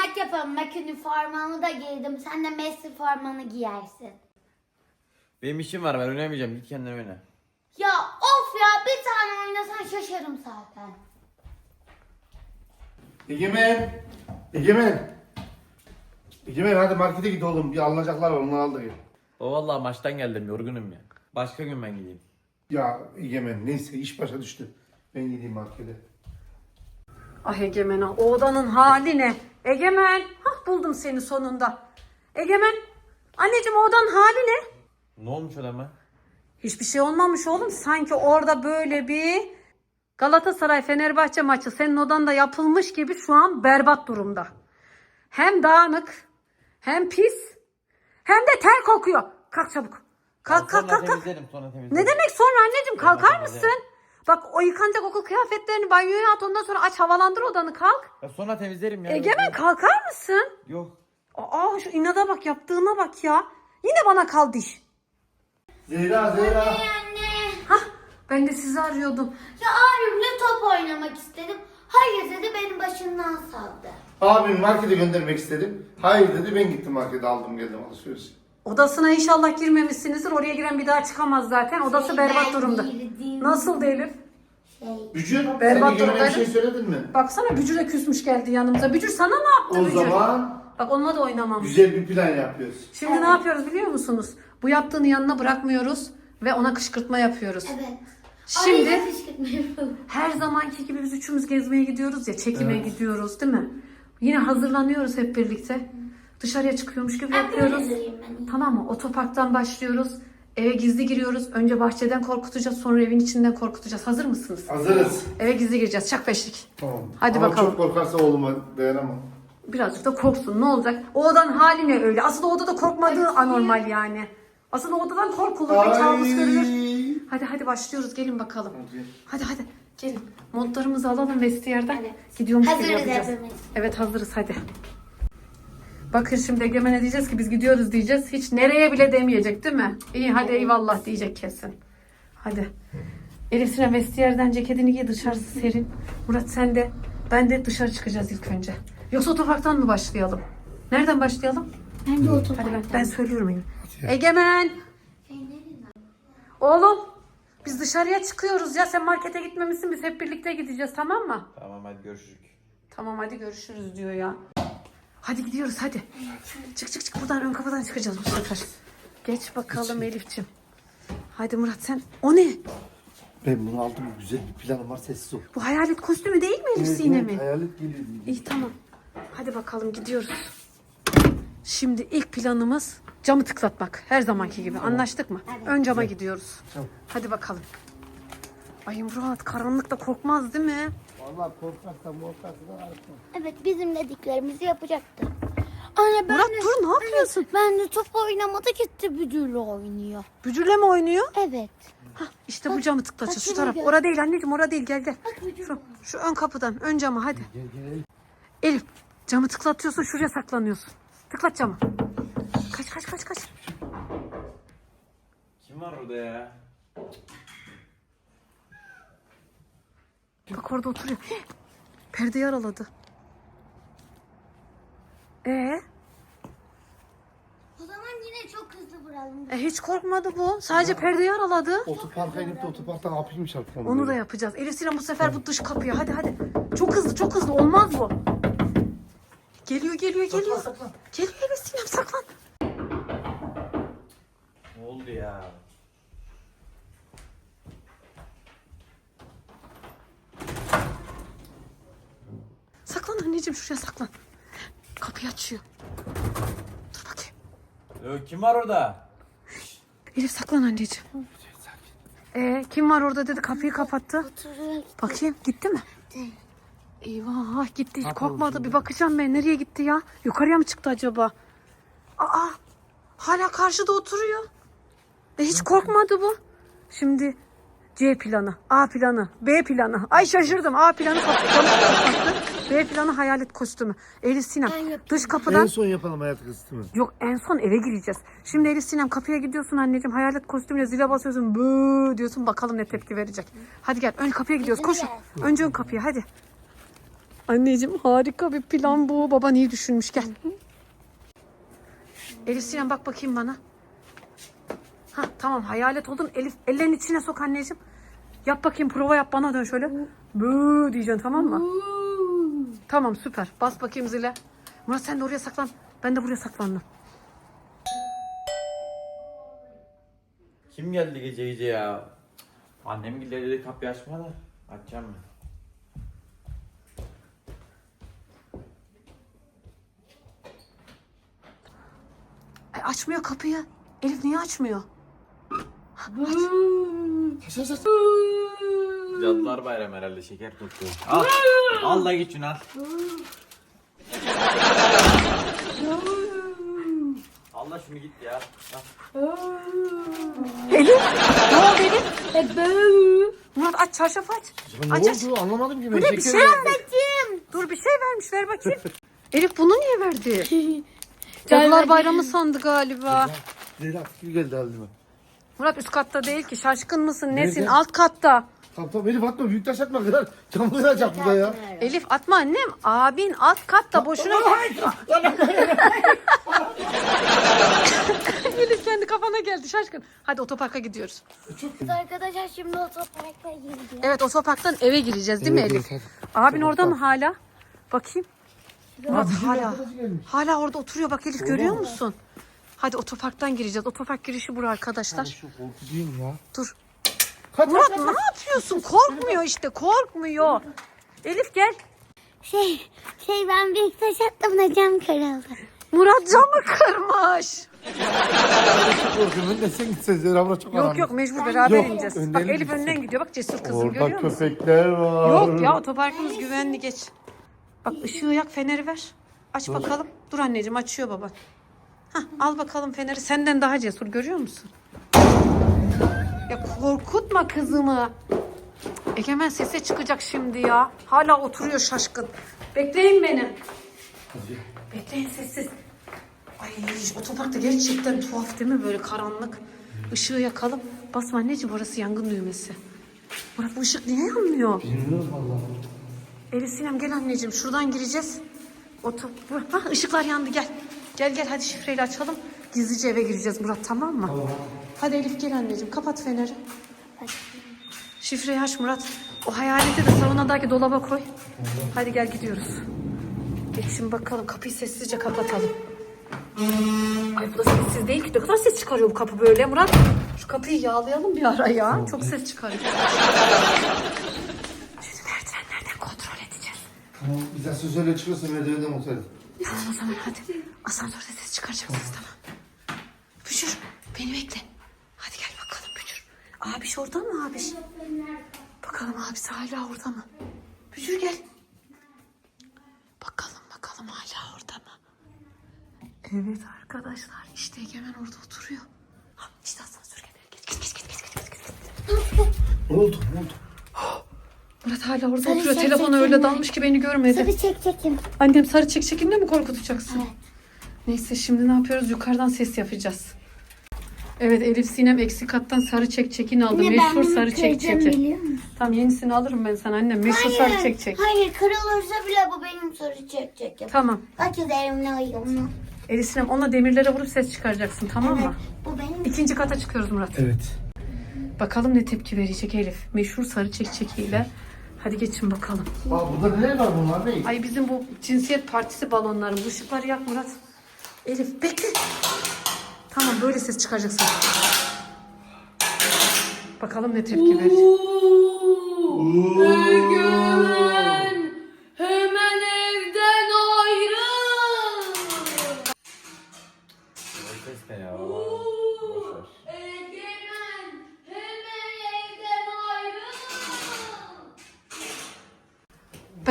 maç yapalım. Maç üniformamı da giydim. Sen de Messi formanı giyersin. Benim işim var ben oynamayacağım. Git kendin oyna. Ya of ya bir tane oynasan şaşarım zaten. Egemen. Egemen. Egemen hadi markete git oğlum. Bir alınacaklar var onları al da gel. O vallahi maçtan geldim yorgunum ya. Başka gün ben gideyim. Ya Egemen neyse iş başa düştü. Ben gideyim markete. Ah Egemen ah, o odanın hali ne? Egemen, hah buldum seni sonunda. Egemen, anneciğim odanın hali ne? Ne olmuş adama? Hiçbir şey olmamış oğlum. Sanki orada böyle bir Galatasaray Fenerbahçe maçı senin odanda yapılmış gibi şu an berbat durumda. Hem dağınık, hem pis, hem de ter kokuyor. Kalk çabuk. Kalk kalk kalk. kalk. temizlerim sonra temizlerim. Ne demek sonra anneciğim kalkar mısın? Bak o yıkanacak okul kıyafetlerini banyoya at ondan sonra aç havalandır odanı kalk. Ya sonra temizlerim ya. Egemen kalkar mısın? Yok. Aa şu inada bak yaptığına bak ya. Yine bana kaldı iş. Zehra Zehra. Anne. Hah ben de sizi arıyordum. Ya abimle top oynamak istedim. Hayır dedi benim başımdan saldı. Abim markete göndermek istedim. Hayır dedi ben gittim markete aldım geldim alışveriş. Odasına inşallah girmemişsinizdir. Oraya giren bir daha çıkamaz zaten. Odası Şey, berbat ben durumda. girdim. Nasıl Elif? Şey. Bücür sen Berbat bir durumdaydı. şey söyledin mi? Baksana Bücür de küsmüş geldi yanımıza. Bücür sana ne yaptı O Bücür? zaman Bak onunla da oynamam. güzel bir plan yapıyoruz. Şimdi ne yapıyoruz biliyor musunuz? Bu yaptığını yanına bırakmıyoruz ve ona kışkırtma yapıyoruz. Evet. Şimdi Ay, kışkırtma yapalım. her zamanki gibi biz üçümüz gezmeye gidiyoruz ya, çekime gidiyoruz değil mi? Yine hazırlanıyoruz hep birlikte. Dışarıya çıkıyormuş gibi Ben böyle yapıyoruz. durayım ben. Tamam mı? Otoparktan başlıyoruz. Eve gizli giriyoruz. Önce bahçeden korkutacağız, sonra evin içinden korkutacağız. Hazır mısınız? Hazırız. Eve gizli gireceğiz. Çak beşlik. Tamam. Hadi Ama bakalım. çok korkarsa oğluma dayanamam. Birazcık da korksun. Ne olacak? O odanın hali ne öyle? Aslında o odada korkmadığı anormal yani. Aslında o odadan korkulur ve kabus görülür. Hadi hadi başlıyoruz. Gelin bakalım. Hadi. Hadi hadi. Gelin. Montlarımızı alalım vestiyerden. Gidiyormuş gibi Hazırız yapacağız. hepimiz. Evet hazırız hadi. Bakın şimdi Egemen'e diyeceğiz ki biz gidiyoruz diyeceğiz. Hiç nereye bile demeyecek değil mi? İyi hadi eyvallah diyecek kesin. Hadi. Elif Sinem vestiyerden ceketini giy dışarısı serin. Murat sen de ben de dışarı çıkacağız ilk önce. Yoksa otoparktan mı başlayalım? Nereden başlayalım? Bence otopark. Hadi ben, ben söylüyorum Elif. Egemen! Oğlum biz dışarıya çıkıyoruz ya sen markete gitmemişsin biz hep birlikte gideceğiz tamam mı? Tamam hadi görüşürüz. Tamam hadi görüşürüz diyor ya. Hadi gidiyoruz hadi. Çık çık çık buradan ön kapıdan çıkacağız bu sefer. Geç bakalım Elifçim. Hadi Murat sen. O ne? Ben bunu aldım. Güzel bir planım var sessiz ol. Bu hayalet kostümü değil mi Elif Evet, Sinem evet, mi? Hayalet geliyor. İyi tamam. Hadi bakalım gidiyoruz. Şimdi ilk planımız camı tıklatmak. Her zamanki gibi. Anlaştık mı? Ön cama gidiyoruz. Tamam. Hadi bakalım. Ay Murat karanlıkta korkmaz değil mi? Vallahi korkarsan korkarsan arasın. Evet bizim dediklerimizi yapacaktı. Anne ben Murat de, dur ne yapıyorsun? ben de top oynamada gitti büdürle oynuyor. Bücürle mi oynuyor? Evet. Hah, işte bu camı tıklatacağız. Şu bak, taraf. gel. Orada değil anneciğim orada değil gel gel. Bak. Şu, şu ön kapıdan ön cama hadi. Gel gel. Elif camı tıklatıyorsun şuraya saklanıyorsun. Tıklat camı. Kaç kaç kaç kaç. Kim var orada ya? Bak orada oturuyor. Heh, Perdeyi araladı. Ee, O zaman yine çok hızlı vuralım. e, hiç korkmadı bu. Sadece perdeyi araladı. Otoparka inip de otoparktan kapıyı mı çarpmam? Onu da yapacağız. Elif Sinem bu sefer bu dış kapıya. Hadi hadi. Çok hızlı çok hızlı olmaz bu. Geliyor geliyor geliyor. saklan. Geliyor Elif Sinem saklan. Ne oldu ya? Saklan anneciğim şuraya saklan. Kapıyı açıyor. Dur bakayım. Yo, kim var orada? Elif saklan anneciğim. Ee, kim var orada dedi kapıyı kapattı. Bakayım gitti mi? Eyvah gitti hiç korkmadı. Bir bakacağım ben nereye gitti ya? Yukarıya mı çıktı acaba? Aa hala karşıda oturuyor. E, hiç korkmadı bu. Şimdi C planı, A planı, B planı. Ay şaşırdım. A planı kapattı. B planı hayalet kostümü. Elif Sinem dış kapıdan En son yapalım hayat kısmını. Yok en son eve gireceğiz. Şimdi Elif Sinem kapıya gidiyorsun anneciğim. Hayalet kostümüyle zile basıyorsun. Bıı diyorsun bakalım ne tepki verecek. Hadi gel ön kapıya gidiyoruz. Koş. Önce ön kapıya hadi. Anneciğim harika bir plan bu. Baban iyi düşünmüş gel. Elif Sinem bak bakayım bana. Ha tamam hayalet oldun. Elif ellerin içine sok anneciğim. Yap bakayım prova yap bana dön şöyle. Bıı diyeceksin tamam mı? Tamam süper. Bas bakayım zile. Murat sen de oraya saklan. Ben de buraya saklandım. Kim geldi gece gece ya? Annem geldi dedi kapıyı açma da. Açacağım mı? Ay, açmıyor kapıyı. Elif niye açmıyor? Aç aç aç. Cadılar bayram herhalde şeker tuttu. Al. al da git şunu al. Allah şunu git ya. Elif ne oldu Elif? Murat aç çarşaf aç. Ya Aç ne aç. oldu anlamadım ki ben. Bir Şeker şey anneciğim. Dur bir şey vermiş ver bakayım. Elif bunu niye verdi? Cadılar bayramı sandı galiba. Leyla gibi geldi halime. Murat üst katta değil ki şaşkın mısın nesin Nerede? alt katta. Tamam tamam Elif atma büyük taş atma kırar. Camı kıracak burada ya. Elif atma annem abin alt katta boşuna Elif kendi kafana geldi şaşkın. Hadi otoparka gidiyoruz. Arkadaşlar şimdi otoparka gireceğiz. Evet otoparktan eve gireceğiz değil mi Evet, Elif? evet, Abin orada mı hala? Bakayım. Murat hala. Hala orada oturuyor bak Elif görüyor musun? Hadi otoparktan gireceğiz. Otopark girişi bura arkadaşlar. Şu korku değil mi ya? Dur. Kaç Murat ne yapıyorsun? Korkmuyor işte korkmuyor. Elif gel. Şey, şey ben büyük taş attım da cam kırıldı. Murat camı kırmış. Çok korkuyorum. Ben de sen gitsen Zehra çok Yok yok mecbur beraber Yok, ineceğiz. önden Bak Elif gitsin. önden gidiyor. Bak cesur kızım Orada görüyor musun? köpekler var. Yok ya otoparkımız güvenli geç. Bak ışığı yak feneri ver. Aç bakalım. Dur anneciğim açıyor baban. Hah, al bakalım feneri. Senden daha cesur görüyor musun? Ya korkutma kızımı. Egemen sese çıkacak şimdi ya. Hala oturuyor şaşkın. Bekleyin beni. Bekleyin sessiz. Ay otoparkta gerçekten tuhaf değil mi böyle karanlık. Işığı yakalım. Basma anneciğim orası yangın düğmesi. Murat bu ışık niye yanmıyor? Bilmiyorum valla. Elif Sinem gel anneciğim şuradan gireceğiz. Oto ha ışıklar yandı gel. Gel gel hadi şifreyle açalım. Gizlice eve gireceğiz Murat tamam mı? Hadi Elif gel anneciğim kapat feneri. Şifreyi aç Murat. O hayaleti de salonadaki dolaba koy. Hadi gel gidiyoruz. Geç şimdi bakalım kapıyı sessizce kapatalım. Ay bu da sessiz değil ki. Ne kadar ses çıkarıyor bu kapı böyle Murat. Şu kapıyı yağlayalım bir ara ya. Çok ses çıkarıyor. Şimdi merdivenlerden kontrol edeceğiz. Tamam biz asansörle çıkıyorsun merdivenden otelim. Tamam o zaman hadi. Asansörde ses çıkaracaksınız tamam. Bücür beni bekle. Hadi gel bakalım Bücür. Abiş orada mı abiş? Bakalım abisi hala orada mı? Bücür gel. Bakalım bakalım hala orada mı? Evet arkadaşlar işte Egemen orada oturuyor. Ha, işte asansör geliyor. Geç geç geç geç geç geç. geç. Ne oldu ne oldu? Murat hala orada Sarı oturuyor. Telefonu öyle dalmış ki beni görmedi. Sarı çek çekim. Annem sarı çek çekinle mi korkutacaksın? Neyse şimdi ne yapıyoruz? Yukarıdan ses yapacağız. Evet Elif Sinem eksik kattan sarı çek çekin aldı. Ben Meşhur bunu sarı çek kıracağım çeki. biliyor musun? Tamam yenisini alırım ben sana annem. Meşhur sarı çek çek. Hayır kırılırsa bile bu benim sarı çek çekim. Tamam. Herkes elimle ayırma. Elif Sinem ona demirlere vurup ses çıkaracaksın tamam mı? Bu benim. İkinci kata çıkıyoruz Murat. Evet. Bakalım ne tepki verecek Elif. Meşhur sarı çek çekiyle. Hadi geçin bakalım. Aa burada neler var bunlar ne? Ay bizim bu cinsiyet partisi balonları. Bu ışıkları yak Murat. Elif bekle. Tamam böyle ses çıkaracaksın. Bakalım ne tepki verecek. Egemen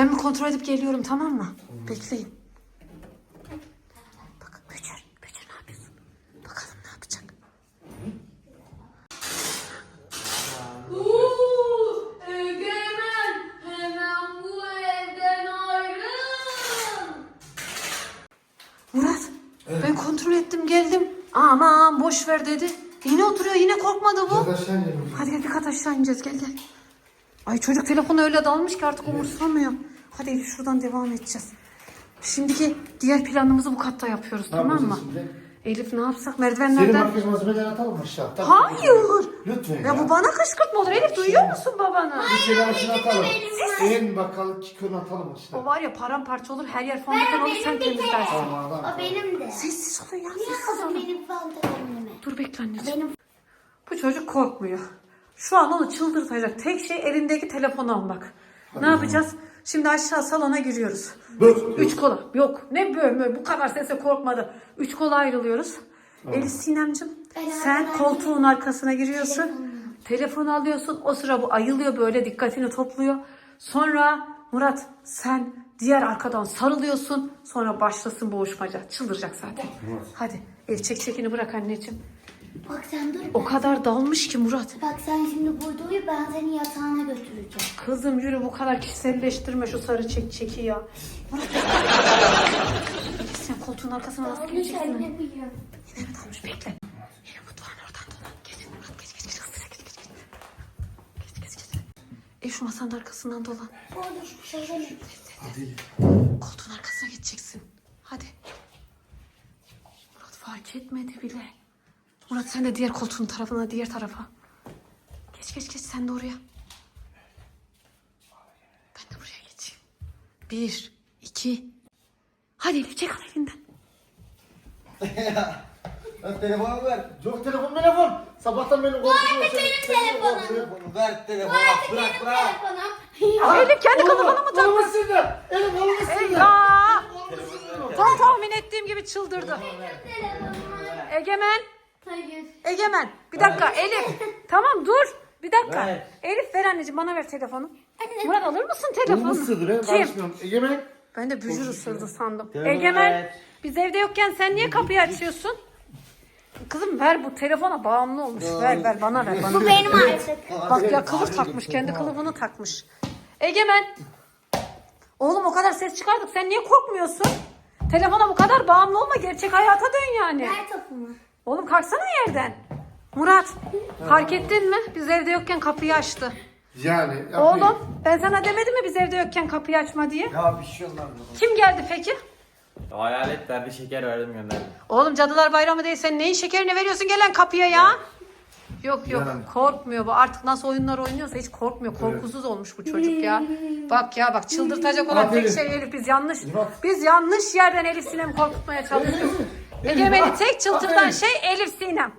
Ben bir kontrol edip geliyorum tamam mı? Bekleyin. Bak Bücür, Bücür ne yapıyorsun? Bakalım ne yapacak? Egemen hemen bu evden ayrıl. Murat ben kontrol ettim geldim. Aman boş ver dedi. Yine oturuyor yine korkmadı bu. Hadi gel bir kat aşağı ineceğiz gel gel. Ay çocuk telefonu öyle dalmış ki artık umursamıyor. Hadi Elif şuradan devam edeceğiz. Şimdiki diğer planımızı bu katta yapıyoruz Ne tamam yapacağız mı? şimdi? Elif ne yapsak Senin merdivenlerden? makyaj malzemelerini atalım mı aşağı? Hayır. Lütfen Ya bu bana kışkırtma olur. Elif duyuyor musun babanı? Bir şeyler aşağı atalım. En bakalım kikonu atalım aşağı. O var ya paramparça olur her yer fondöten olur sen temizlersin. Tamam adam. O benim de. Sessiz olun ya Niye sessiz kızım benim pantolonum? Dur bekle anneciğim. Benim Bu çocuk korkmuyor. Şu an onu çıldırtacak. Tek şey elindeki telefonu almak. Ne yapacağız? Şimdi aşağı salona giriyoruz. Dur. Üç kola. Yok ne böyle böyle bu kadar sese korkmadı. Üç kola ayrılıyoruz. Elif Sinemcim sen koltuğun arkasına giriyorsun. Telefonu alıyorsun. O sıra bu ayılıyor böyle dikkatini topluyor. Sonra Murat sen diğer arkadan sarılıyorsun. Sonra başlasın boğuşmaca. Çıldıracak zaten. Hadi Elif çek çekini bırak anneciğim. Bak sen dur. O kadar dalmış ki Murat. Bak sen şimdi burada uyu ben seni yatağına götüreceğim. Kızım yürü bu kadar kişiselleştirme şu sarı çek çeki ya. Murat. Sen koltuğun arkasına nasıl Onu geçeceksin? sen ne biliyorum. Yine mi dalmış bekle. Yine mutfağın oradan dolan. Geç Murat geç geç geç hızlıca geç geç. Geç geç geç. E şu masanın arkasından dolan. Şu şey Hadi. Koltuğun arkasına geçeceksin. Hadi. Murat fark etmedi bile. Murat sen de diğer koltuğun tarafına, diğer tarafa. Geç geç geç sen de oraya. Ben de buraya geçeyim. Bir, iki. Hadi Elif çek al elinden. Lan telefonu ver. Yok telefon telefon. Sabahtan benim korkuyorum. benim telefonum. Telefonu ver telefonu. Bırak bırak. Telefonum. Elif kendi kılıfını mı takmış? sildi. Elim kolumu sildi. Ya. Tam tahmin ettiğim gibi çıldırdı. Telefonum. Egemen. Hayır. Egemen. Bir dakika Elif. Tamam dur. Bir dakika. Ver. Elif ver anneciğim bana ver telefonu. Murat alır mısın telefonu? sildi. Ben Kim? Egemen. Ben de bücür ısırdı sandım. Telefonu Egemen ver. biz evde yokken sen niye kapıyı açıyorsun? Kızım ver bu telefona bağımlı olmuş. Ver ver bana ver bana. Bu benim artık. Bak ya kılıf takmış kendi kılıfını takmış. Egemen. Oğlum o kadar ses çıkardık sen niye korkmuyorsun? Telefona bu kadar bağımlı olma gerçek hayata dön yani. Ver topumu. Oğlum kalksana yerden. Murat fark ettin mi? Biz evde yokken kapıyı açtı. Yani. yapmayın. Oğlum ben sana demedim mi biz evde yokken kapıyı açma diye? Ya bir şey olmaz. Kim geldi peki? Hayalet verdi şeker verdim gönderdim. Oğlum cadılar bayramı değil sen neyin şekerini veriyorsun gelen kapıya ya? Yok yok Yani. korkmuyor bu artık nasıl oyunlar oynuyorsa hiç korkmuyor korkusuz olmuş bu çocuk ya. Bak ya bak çıldırtacak olan tek Aferin. şey Elif biz yanlış Murat. biz yanlış yerden Elif Sinem korkutmaya çalışıyoruz. Egemen'i Murat, tek çıldırtan şey Elif Sinem.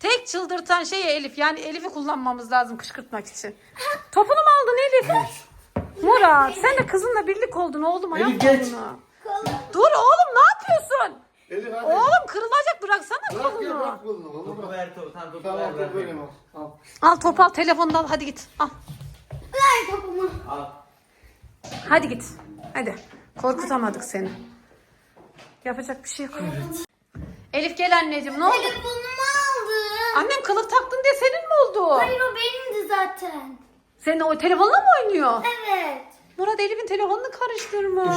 Tek çıldırtan şey Elif yani Elif'i kullanmamız lazım kışkırtmak için. Topunu mu aldın Elif? Murat sen de kızınla birlik oldun oğlum ayak Elif, geç. Dur oğlum ne yapıyorsun? Elif hadi. Oğlum kırılacak bıraksana Bırak ya kolunu. bırak kolunu. Oğlum Topu bırak. ver topu. Tamam topu Tamam ver. böyle al. Al. Al top al telefonunu da al hadi git. Al. Ver topumu. Al. Hadi git. Hadi. Korkutamadık seni. Yapacak bir şey yok. Elif gel anneciğim ne oldu? Telefonumu aldı. Annem kılıf taktın diye senin mi oldu? Hayır o benimdi zaten. Senin o telefonla mı oynuyor? Evet. Murat Elif'in telefonunu karıştırmış.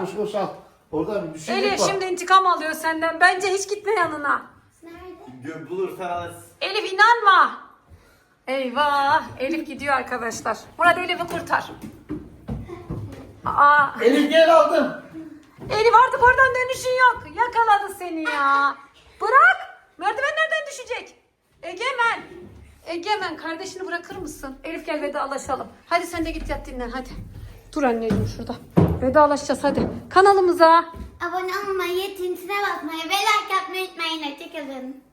Koş koş al. Orada bir şey Elif var. şimdi intikam alıyor senden. Bence hiç gitme yanına. Nerede? Gö- Bulursan alırsın. Elif inanma. Eyvah. Elif gidiyor arkadaşlar. Murat Elif'i kurtar. Aa, Elif gel aldım. Elif artık oradan dönüşün yok. Yakaladı seni ya. Bırak. Merdivenlerden düşecek. Egemen. Egemen kardeşini bırakır mısın? Elif gel vedalaşalım. Hadi sen de git yat dinlen hadi. Dur anneciğim şurada. Vedalaşacağız hadi. Kanalımıza Abone olmayı, tintine basmayı ve like atmayı unutmayın. Hoşçakalın.